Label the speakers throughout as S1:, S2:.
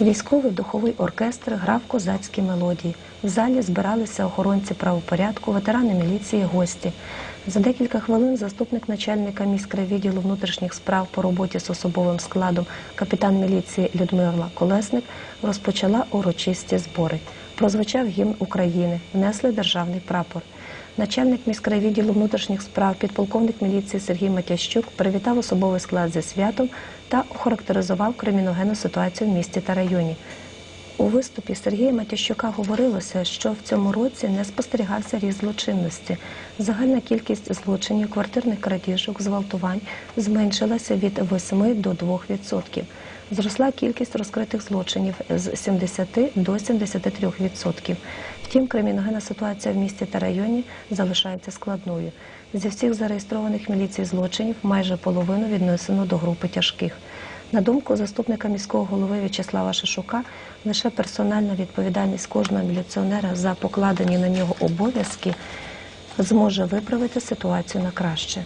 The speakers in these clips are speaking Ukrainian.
S1: Військовий духовий оркестр грав козацькі мелодії. В залі збиралися охоронці правопорядку, ветерани міліції, гості. За декілька хвилин заступник начальника міськрайвідділу внутрішніх справ по роботі з особовим складом капітан міліції Людмила Колесник розпочала урочисті збори. Прозвучав гімн України, внесли державний прапор. Начальник міськрайвідділу внутрішніх справ, підполковник міліції Сергій Матящук привітав особовий склад зі святом та охарактеризував криміногенну ситуацію в місті та районі. У виступі Сергія Матящука говорилося, що в цьому році не спостерігався ріст злочинності. Загальна кількість злочинів, квартирних крадіжок, зґвалтувань зменшилася від 8 до 2%. Зросла кількість розкритих злочинів з 70 до 73%. Втім, криміногенна ситуація в місті та районі залишається складною. Зі всіх зареєстрованих міліцій злочинів майже половину віднесено до групи тяжких. На думку заступника міського голови В'ячеслава Шишука, лише персональна відповідальність кожного міліціонера за покладені на нього обов'язки зможе виправити ситуацію на краще.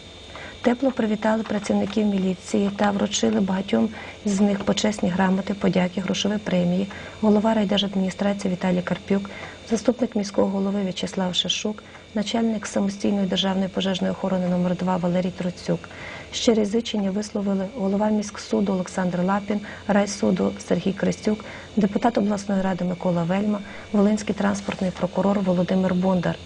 S1: Тепло привітали працівників міліції та вручили багатьом з них почесні грамоти, подяки, грошові премії. Голова райдержадміністрації Віталій Карпюк, заступник міського голови В'ячеслав Шишук, начальник самостійної державної пожежної охорони номер 2 Валерій Троцюк. Щирі зичення висловили голова міськсуду Олександр Лапін, райсуду Сергій Крестюк, депутат обласної ради Микола Вельма, Волинський транспортний прокурор Володимир Бондар.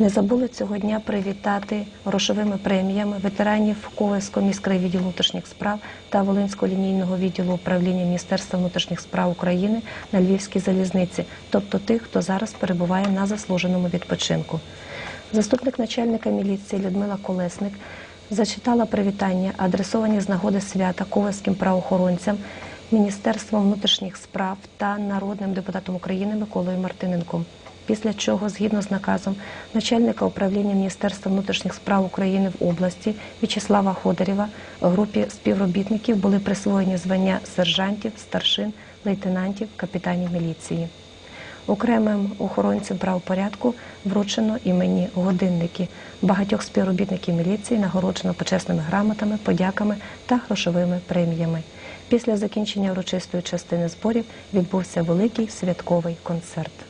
S1: Не забули цього дня привітати грошовими преміями ветеранів Ковальського міськрайвідділу внутрішніх справ та Волинського лінійного відділу управління Міністерства внутрішніх справ України на Львівській залізниці, тобто тих, хто зараз перебуває на заслуженому відпочинку. Заступник начальника міліції Людмила Колесник зачитала привітання, адресовані з нагоди свята ковальським правоохоронцям, Міністерством внутрішніх справ та народним депутатом України Миколою Мартиненком. Після чого, згідно з наказом начальника управління Міністерства внутрішніх справ України в області В'ячеслава Ходорєва, групі співробітників були присвоєні звання сержантів, старшин, лейтенантів, капітанів міліції. Окремим охоронцям правопорядку вручено імені годинники. Багатьох співробітників міліції нагороджено почесними грамотами, подяками та грошовими преміями. Після закінчення урочистої частини зборів відбувся великий святковий концерт.